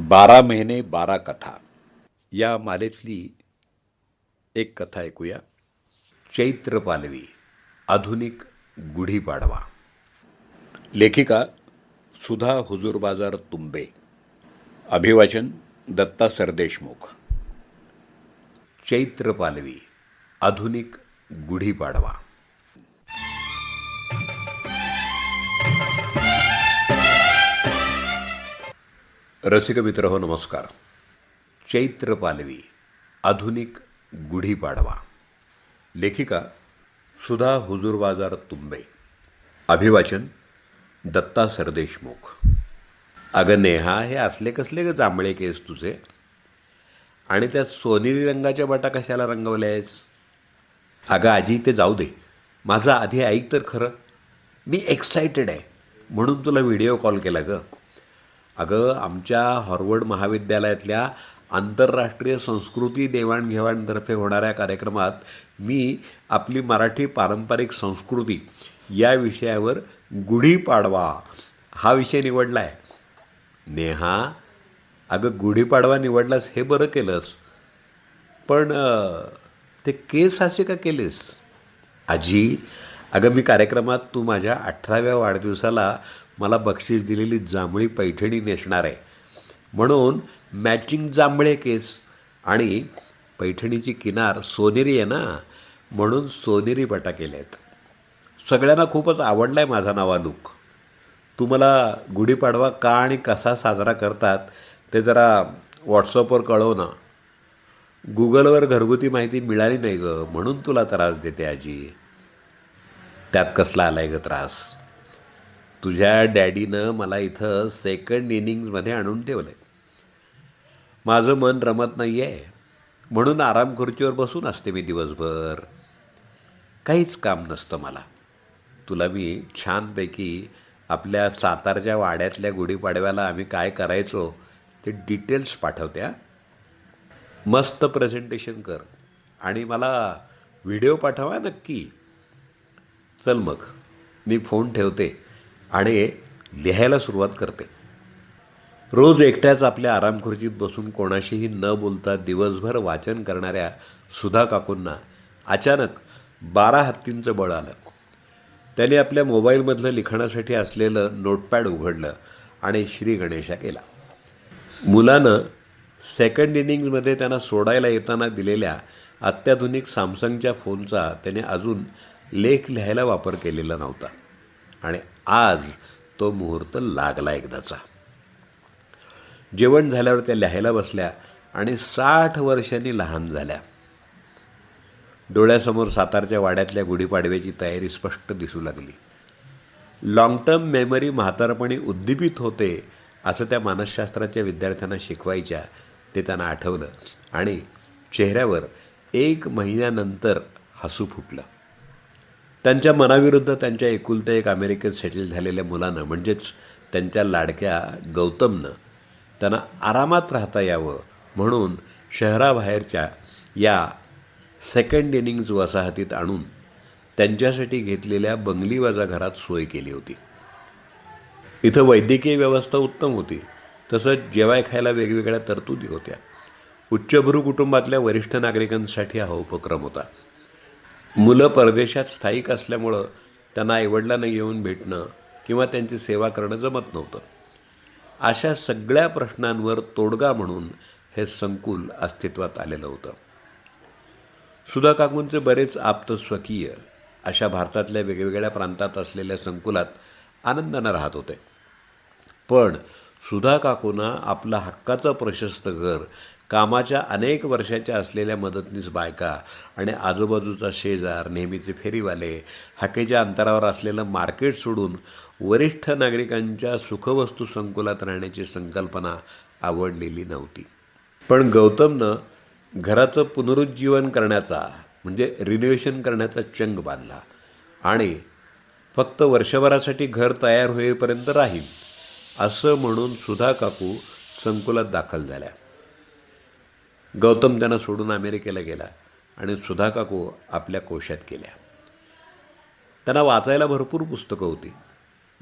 बारा महिने बारा कथा. या मालेतली एक कथा ऐकूया. चैत्र पालवी आधुनिक गुढीपाडवा लेखिका सुधा हुजूर बाजार तुंबे. अभिवाचन दत्ता सरदेशमुख. चैत्र पालवी आधुनिक गुढीपाडवा रसिक मित्र हो नमस्कार. चैत्र पालवी आधुनिक गुढीपाडवा लेखिका सुधा हुजूर बाजार तुंबे. अभिवाचन दत्ता सरदेशमुख. अगं नेहा हे असले कसले ग जांभळे केस तुझे? आणि त्या सोनेरी रंगाच्या बटा कशाला रंगवल्या आहेस? अगं आजी ते जाऊ दे. माझं आधी ऐक तर खरं. मी एक्सायटेड आहे. म्हणून तुला व्हिडिओ कॉल केला गं. अगं आमच्या हॉर्वर्ड महाविद्यालयातल्या आंतरराष्ट्रीय संस्कृती देवाणघेवाणतर्फे होणाऱ्या कार्यक्रमात मी आपली मराठी पारंपरिक संस्कृती या विषयावर गुढीपाडवा हा विषय निवडला आहे नेहा अगं गुढीपाडवा निवडलास हे बरं केलंस. पण ते केस असे का केलेस? आजी अगं मी कार्यक्रमात तू माझ्या अठराव्या वाढदिवसाला मला बक्षीस दिलेली जांभळी पैठणी नेसणार आहे. म्हणून मॅचिंग जांभळे केस आणि पैठणीची किनार सोनेरी आहे ना म्हणून सोनेरी बटा केल्या आहेत सगळ्यांना खूपच आवडला आहे माझा नवा लूक तू मला गुढीपाडवा का आणि कसा साजरा करतात ते जरा व्हॉट्सअपवर कळव ना. गुगलवर घरगुती माहिती मिळाली नाही गं म्हणून तुला त्रास देते आजी. त्यात कसला आलाय गं त्रास? तुझ्या डॅडीनं मला इथं सेकंड इनिंग्जमध्ये आणून ठेवलं आहे माझं मन रमत नाही आहे म्हणून आराम खुर्चीवर बसून असते मी दिवसभर. काहीच काम नसतं मला. तुला मी छानपैकी आपल्या सातारच्या वाड्यातल्या गुढीपाडव्याला आम्ही काय करायचो ते डिटेल्स पाठवत्या मस्त प्रेझेंटेशन कर. आणि मला व्हिडिओ पाठवा नक्की. चल मग. मी फोन ठेवते. आणि लिहायला सुरुवात करते. रोज एकट्याच आपल्या आरामखुर्चीत बसून कोणाशीही न बोलता दिवसभर वाचन करणाऱ्या सुधा काकूंना अचानक बारा हत्तींचं बळ आलं. त्याने आपल्या मोबाईलमधलं लिखाणासाठी असलेलं नोटपॅड उघडलं आणि श्री गणेशा केला. मुलानं सेकंड इनिंगमध्ये त्यांना सोडायला येताना दिलेल्या अत्याधुनिक सॅमसंगच्या फोनचा त्याने अजून लेख लिहायला वापर केलेला नव्हता. आणि आज तो मुहूर्त लागला एकदाचा. जेवण झाल्यावर त्या लिहायला बसल्या आणि साठ वर्षांनी लहान झाल्या. डोळ्यासमोर सातारच्या वाड्यातल्या गुढीपाडव्याची तयारी स्पष्ट दिसू लागली. लाँग टर्म मेमरी म्हातारपणी उद्दीपित होते असं त्या मानसशास्त्राच्या विद्यार्थ्यांना शिकवायच्या ते त्यांना आठवलं आणि चेहऱ्यावर एक महिन्यानंतर हसू फुटलं. त्यांच्या मनाविरुद्ध त्यांच्या एकुलत्या एक अमेरिकेत सेटल झालेल्या मुलानं म्हणजेच त्यांच्या लाडक्या गौतमनं त्यांना आरामात राहता यावं म्हणून शहराबाहेरच्या या सेकंड इनिंग्ज वसाहतीत आणून त्यांच्यासाठी घेतलेल्या बंगलीवाजा घरात सोय केली होती. इथं वैद्यकीय व्यवस्था उत्तम होती. तसंच जेवाय खायला वेगवेगळ्या तरतुदी होत्या. उच्चभ्रू कुटुंबातल्या वरिष्ठ नागरिकांसाठी हा उपक्रम होता. मुलं परदेशात स्थायिक असल्यामुळं त्यांना आईवडिलांना येऊन भेटणं किंवा त्यांची सेवा करणं जमत नव्हतं. अशा सगळ्या प्रश्नांवर तोडगा म्हणून हे संकुल अस्तित्वात आलेलं होतं. सुधा काकूंचे बरेच आप्त स्वकीय अशा भारतातल्या वेगवेगळ्या प्रांतात असलेल्या संकुलात आनंदानं राहत होते. पण सुधा काकूंना आपलं हक्काचं प्रशस्त घर कामाच्या अनेक वर्षाच्या असलेल्या मदतनीस बायका आणि आजूबाजूचा शेजार नेहमीचे फेरीवाले हाकेच्या अंतरावर असलेलं मार्केट सोडून वरिष्ठ नागरिकांच्या सुखवस्तू संकुलात राहण्याची संकल्पना आवडलेली नव्हती. पण गौतमनं घराचं पुनरुज्जीवन करण्याचा म्हणजे रिनोव्हेशन करण्याचा चंग बांधला आणि फक्त वर्षभरासाठी घर तयार होईपर्यंत राहील असं म्हणून सुधा काकू संकुलात दाखल झाल्या. गौतम त्यांना सोडून अमेरिकेला गेला आणि सुधा काकू आपल्या कोशात गेल्या. त्यांना वाचायला भरपूर पुस्तकं होती.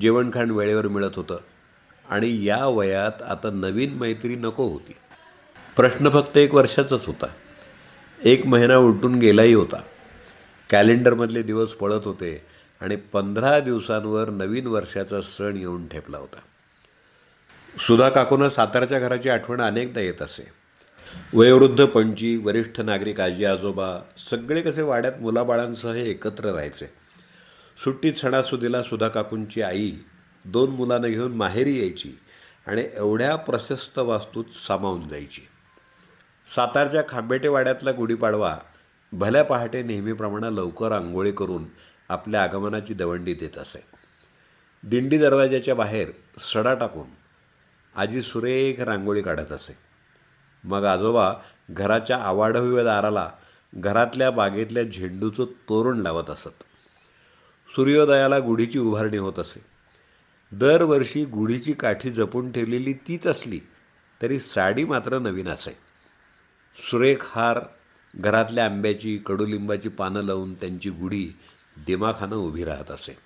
जेवणखाण वेळेवर मिळत होतं. आणि या वयात आता नवीन मैत्री नको होती. प्रश्न फक्त एक वर्षाचाच होता. एक महिना उलटून गेलाही होता. कॅलेंडरमधले दिवस पळत होते आणि पंधरा दिवसांवर नवीन वर्षाचा सण येऊन ठेपला होता. सुधा काकूनं सातारच्या घराची आठवण अनेकदा येत असे. वयोवृद्ध पणजी वरिष्ठ नागरिक आजी आजोबा सगळे कसे वाड्यात मुलाबाळांसह एकत्र राहायचे? सुट्टीत सणासुदीला सुधा काकूंची आई दोन मुलांना घेऊन माहेरी यायची आणि एवढ्या प्रशस्त वास्तूत सामावून जायची. सातारच्या खांबेटे वाड्यातला गुढीपाडवा भल्या पहाटे नेहमीप्रमाणे लवकर आंघोळी करून आपल्या आगमनाची दवंडी देत असे. दिंडी दरवाजाच्या बाहेर सडा टाकून आजी सुरेख रांगोळी काढत असे. मग आजोबा घराच्या आवाढव्य दाराला घरातल्या बागेतल्या झेंडूचं तोरण लावत असत. सूर्योदयाला गुढीची उभारणी होत असे. दरवर्षी गुढीची काठी जपून ठेवलेली तीच असली तरी साडी मात्र नवीन असे. सुरेख हार घरातल्या आंब्याची कडुलिंबाची पानं लावून त्यांची गुढी दिमाखानं उभी राहत असे.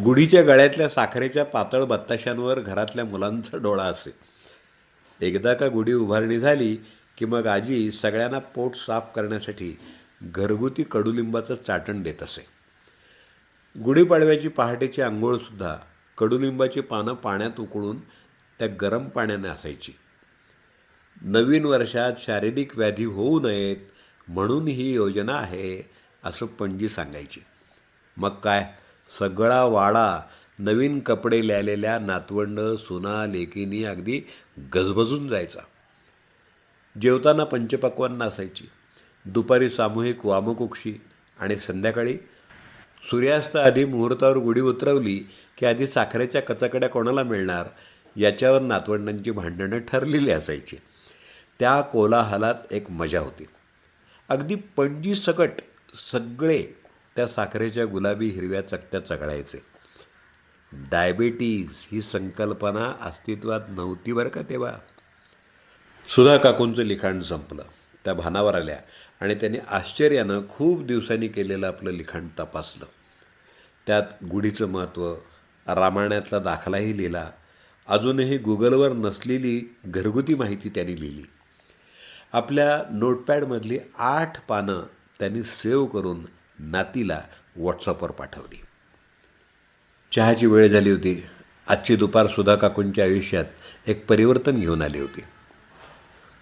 गुढीच्या गळ्यातल्या साखरेच्या पातळ बत्ताशांवर घरातल्या मुलांचा डोळा असे. एकदा का गुढी उभारणी झाली की मग आजी सगळ्यांना पोट साफ करण्यासाठी घरगुती कडुलिंबाचं चाटण देत असे. गुढीपाडव्याची पहाटेची आंघोळसुद्धा कडुलिंबाची पानं पाण्यात उकळून त्या गरम पाण्याने असायची. नवीन वर्षात शारीरिक व्याधी होऊ नयेत म्हणून ही योजना आहे असं पणजी सांगायची. मग काय? सगळा वाडा नवीन कपडे लिहिलेल्या नातवंड सुना लेकीनी अगदी गजबजून जायचा. जेवताना पंचपक्वान्न असायची. दुपारी सामूहिक वामकुक्षी आणि संध्याकाळी सूर्यास्त आधी मुहूर्तावर गुढी उतरवली की आधी साखरेच्या कचाकड्या कोणाला मिळणार याच्यावर नातवंडांची भांडणं ठरलेली असायची. त्या कोलाहलात एक मजा होती. अगदी पणजी सकट सगळे त्या साखरेच्या गुलाबी हिरव्या चकत्या चघळायचे. डायबिटीज ही संकल्पना अस्तित्वात नव्हती बरं का तेव्हा. सुधा काकूंचं लिखाण संपलं. त्या भानावर आल्या आणि त्यांनी आश्चर्यानं खूप दिवसांनी केलेलं आपलं लिखाण तपासलं. त्यात गुढीचं महत्त्व रामायणातला दाखलाही लिहिला अजूनही गुगलवर नसलेली घरगुती माहिती त्यांनी लिहिली. आपल्या नोटपॅडमधली आठ पानं त्यांनी सेव्ह करून नातीला व्हॉट्सअपवर पाठवली. चहाची वेळ झाली होती. आजची दुपार सुधा काकूंच्या आयुष्यात एक परिवर्तन घेऊन आली होती.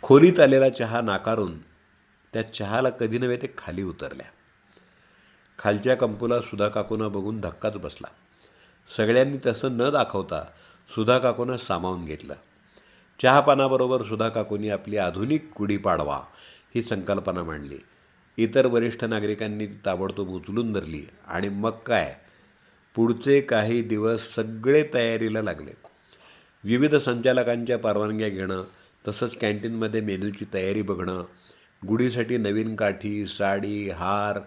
खोलीत आलेला चहा नाकारून त्या चहाला कधी नव्हे ते खाली उतरल्या. खालच्या कंपूला सुधा काकूंना बघून धक्काच बसला. सगळ्यांनी तसं न दाखवता सुधा काकूनं सामावून घेतलं. चहापानाबरोबर सुधा काकूंनी आपली आधुनिक गुढीपाडवा ही संकल्पना मांडली. इतर वरिष्ठ नागरिकांनी ती ताबडतोब उचलून धरली आणि मग काय? पुढचे काही दिवस सगळे तयारीला लागले. विविध संचालकांच्या परवानग्या घेणं तसंच कॅन्टीनमध्ये मेनूची तयारी बघणं गुढीसाठी नवीन काठी साडी हार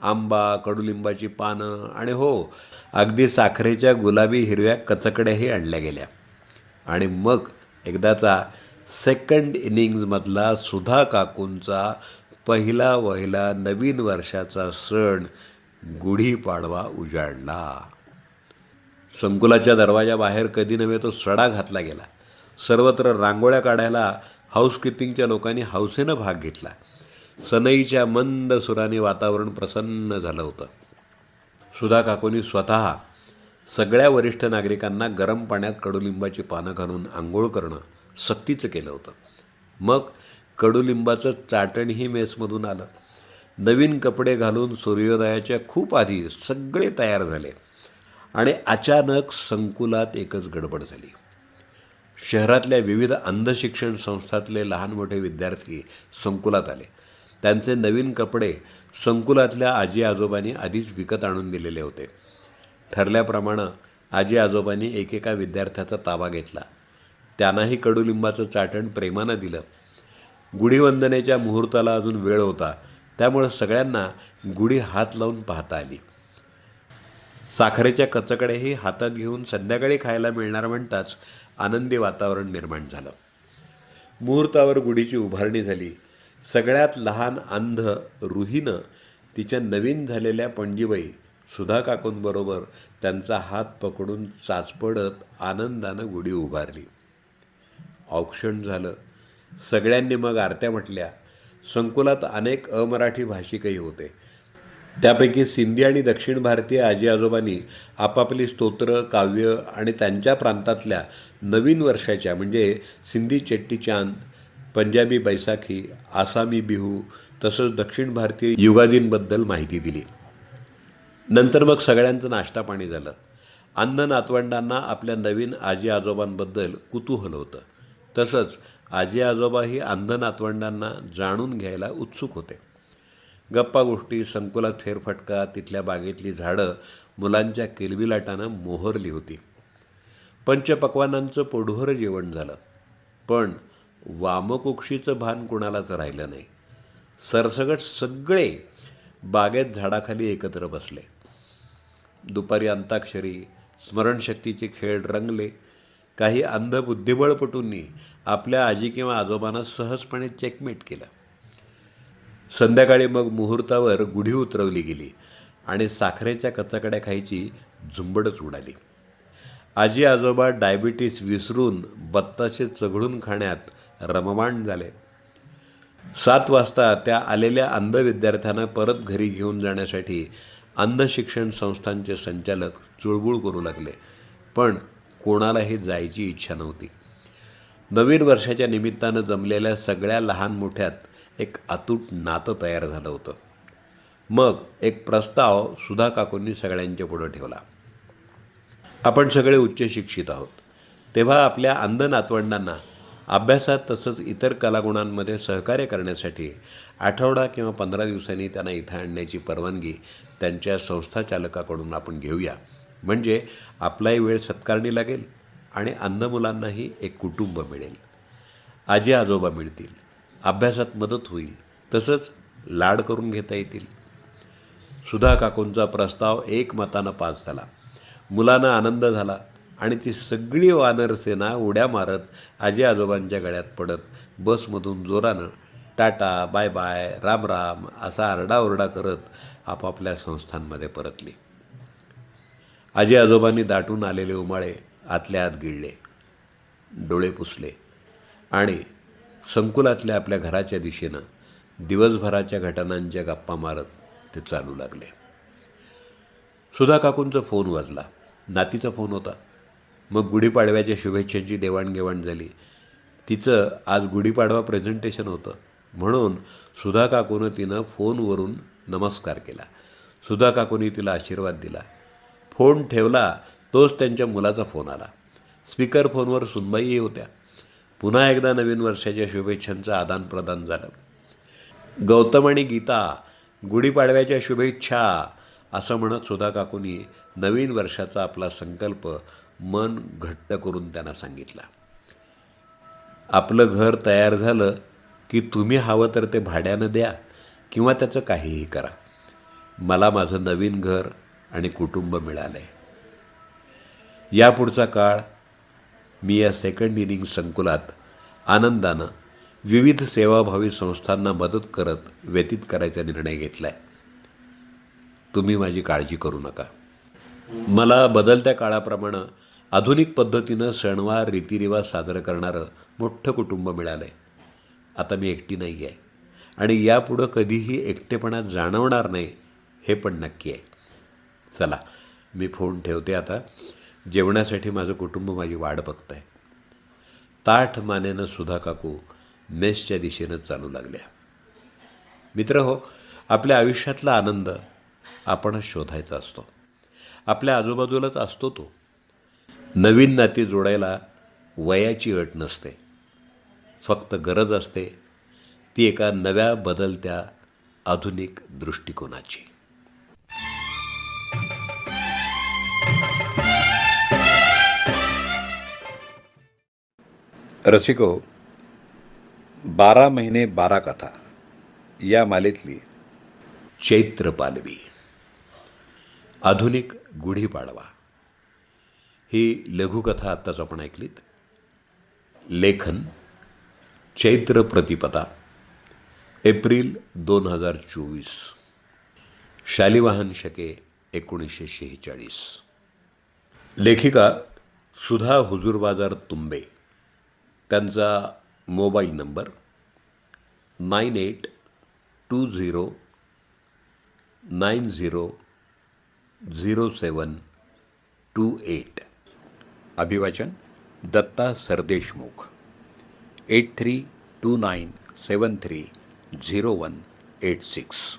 आंबा कडुलिंबाची पानं आणि हो अगदी साखरेच्या गुलाबी हिरव्या कचकड्याही आणल्या गेल्या. आणि मग एकदाचा सेकंड इनिंग्जमधला सुधा काकूंचा पहिला वहिला नवीन वर्षाचा सण गुढीपाडवा उजाडला संकुलाच्या दरवाजाबाहेर कधी नव्हे तो सडा घातला गेला. सर्वत्र रांगोळ्या काढायला हाऊसकीपिंगच्या लोकांनी हौसेनं भाग घेतला. सनईच्या मंद सुराने वातावरण प्रसन्न झालं होतं. सुधा काकोनी स्वतः सगळ्या वरिष्ठ नागरिकांना गरम पाण्यात कडुलिंबाची पानं घालून आंघोळ करणं सक्तीचं केलं होतं. मग कडुलिंबाचं चाटणही मेसमधून आलं. नवीन कपडे घालून सूर्योदयाच्या खूप आधी सगळे तयार झाले आणि अचानक संकुलात एकच गडबड झाली. शहरातल्या विविध अंधशिक्षण संस्थातले लहान मोठे विद्यार्थी संकुलात आले. त्यांचे नवीन कपडे संकुलातल्या आजी आजोबांनी आधीच विकत आणून दिलेले होते. ठरल्याप्रमाणे आजी आजोबांनी एकेका विद्यार्थ्याचा ताबा घेतला. त्यांनाही कडुलिंबाचं चाटण प्रेमानं दिलं. गुढीवंदनेच्या मुहूर्ताला अजून वेळ होता. त्यामुळं सगळ्यांना गुढी हात लावून पाहता आली. साखरेच्या कचकडेही हातात घेऊन संध्याकाळी खायला मिळणार म्हणताच आनंदी वातावरण निर्माण झालं. मुहूर्तावर गुढीची उभारणी झाली. सगळ्यात लहान अंध रुहीनं तिच्या नवीन झालेल्या पणजीबाई सुधा काकूंबरोबर त्यांचा हात पकडून चाचपडत आनंदानं गुढी उभारली. औक्षण झालं. सगळ्यांनी मग आरत्या म्हटल्या संकुलात अनेक अमराठी भाषिकही होते. त्यापैकी सिंधी आणि दक्षिण भारतीय आजी आजोबांनी आपापली स्तोत्र काव्य आणि त्यांच्या प्रांतातल्या नवीन वर्षाच्या म्हणजे सिंधी चेट्टी चांद पंजाबी बैसाखी आसामी बिहू तसंच दक्षिण भारतीय युगादींबद्दल माहिती दिली. नंतर मग सगळ्यांचं नाश्ता पाणी झालं. अन्न नातवंडांना आपल्या नवीन आजी आजोबांबद्दल कुतूहल होतं. तसंच आजी आजोबाही अंध नातवंडांना जाणून घ्यायला उत्सुक होते. गप्पा गोष्टी संकुलात फेरफटका तिथल्या बागेतली झाडं मुलांच्या किलबिलाटानं मोहरली होती. पंचपक्वानांचं पोढोर जेवण झालं. पण वामकुक्षीचं भान कुणालाच राहिलं नाही. सरसगट सगळे बागेत झाडाखाली एकत्र बसले. दुपारी अंताक्षरी स्मरणशक्तीचे खेळ रंगले. काही अंध बुद्धिबळपटूंनी आपल्या आजी किंवा आजोबांना सहजपणे चेकमेट केलं. संध्याकाळी मग मुहूर्तावर गुढी उतरवली गेली आणि साखरेच्या कचाकड्या खायची झुंबडच उडाली. आजी आजोबा डायबिटीस विसरून बत्ताशे चघळून खाण्यात रममाण झाले. सात वाजता त्या आलेल्या अंध विद्यार्थ्यांना परत घरी घेऊन जाण्यासाठी अंध शिक्षण संस्थांचे संचालक चुळबुळ करू लागले. पण कोणालाही जायची इच्छा नव्हती. नवीन वर्षाच्या निमित्तानं जमलेल्या सगळ्या लहान मोठ्यात एक अतूट नातं तयार झालं होतं. मग एक प्रस्ताव सुधा काकूंनी सगळ्यांच्या पुढं ठेवला. आपण सगळे उच्च शिक्षित आहोत. तेव्हा आपल्या अंध नातवंडांना अभ्यासात तसंच इतर कलागुणांमध्ये सहकार्य करण्यासाठी आठवडा किंवा पंधरा दिवसांनी त्यांना इथं आणण्याची परवानगी त्यांच्या संस्था चालकाकडून आपण घेऊया. म्हणजे आपलाही वेळ सत्कारणी लागेल. आणि अंध मुलांनाही एक कुटुंब मिळेल. आजी आजोबा मिळतील. अभ्यासात मदत होईल. तसंच लाड करून घेता येतील. सुधा काकूंचा प्रस्ताव एक मतानं पास झाला. मुलांना आनंद झाला आणि ती सगळी वानरसेना उड्या मारत आजी आजोबांच्या गळ्यात पडत बसमधून जोरानं tata bye bye Ram Ram असा आरडाओरडा करत आपापल्या संस्थांमध्ये परतली. आजी आजोबांनी दाटून आलेले उमाळे आतल्या आत गिळले डोळे पुसले आणि संकुलातल्या आपल्या घराच्या दिशेनं दिवसभराच्या घटनांच्या गप्पा मारत ते चालू लागले. सुधा काकूंचा फोन वाजला नातीचा फोन होता. मग गुढीपाडव्याच्या शुभेच्छांची देवाणघेवाण झाली. तिचं आज गुढीपाडवा प्रेझेंटेशन होतं. म्हणून सुधा काकूनं तिनं फोनवरून नमस्कार केला. सुधा काकूनी तिला आशीर्वाद दिला. फोन ठेवला तोच त्यांच्या मुलाचा फोन आला. स्पीकर फोनवर सुनबाई होत्या. पुन्हा एकदा नवीन वर्षाच्या शुभेच्छांचं आदानप्रदान झालं. गौतम आणि गीता गुढीपाडव्याच्या शुभेच्छा असं म्हणत सुधा काकूनी नवीन वर्षाचा आपला संकल्प मन घट्ट करून त्यांना सांगितला. आपलं घर तयार झालं की तुम्ही हवं तर ते भाड्यानं द्या किंवा त्याचं काहीही करा. मला माझं नवीन घर आणि कुटुंब मिळालं आहे यापुढचा काळ मी या सेकंड इनिंग संकुलात आनंदानं विविध सेवाभावी संस्थांना मदत करत व्यतीत करायचा निर्णय घेतला आहे तुम्ही माझी काळजी करू नका. मला बदलत्या काळाप्रमाणे आधुनिक पद्धतीनं सणवार रीतिरिवाज साजरं करणारं मोठं कुटुंब मिळालं आहे आता मी एकटी नाही आहे आणि यापुढं कधीही एकटेपणा जाणवणार नाही हे पण नक्की आहे. चला मी फोन ठेवते आता. जेवणासाठी माझं कुटुंब माझी वाट बघत आहे ताठ मानेनं सुधा काकू मेसच्या दिशेनं चालू लागल्या. मित्र हो आपल्या आयुष्यातला आनंद आपणच शोधायचा असतो. आपल्या आजूबाजूलाच असतो तो. नवीन नाती जोडायला वयाची अट नसते. फक्त गरज असते ती एका नव्या बदलत्या आधुनिक दृष्टिकोनाची. रसिको बारा महिने बारा कथा या मालेतली चैत्र पालवी. आधुनिक गुढीपाडवा ही लघुकथा आत्ताच आपण ऐकलीत. लेखन चैत्र प्रतिपदा एप्रिल दोन हजार चोवीस. शालिवाहन शके एकोणीसशे शेहेचाळीस. लेखिका सुधा हुजूरबाजार तुंबे. त्यांचा mobile number nine eight two zero nine zero zero seven two eight. अभिवाचन Datta Sardeshmukh. Eight three two nine seven three zero one eight six.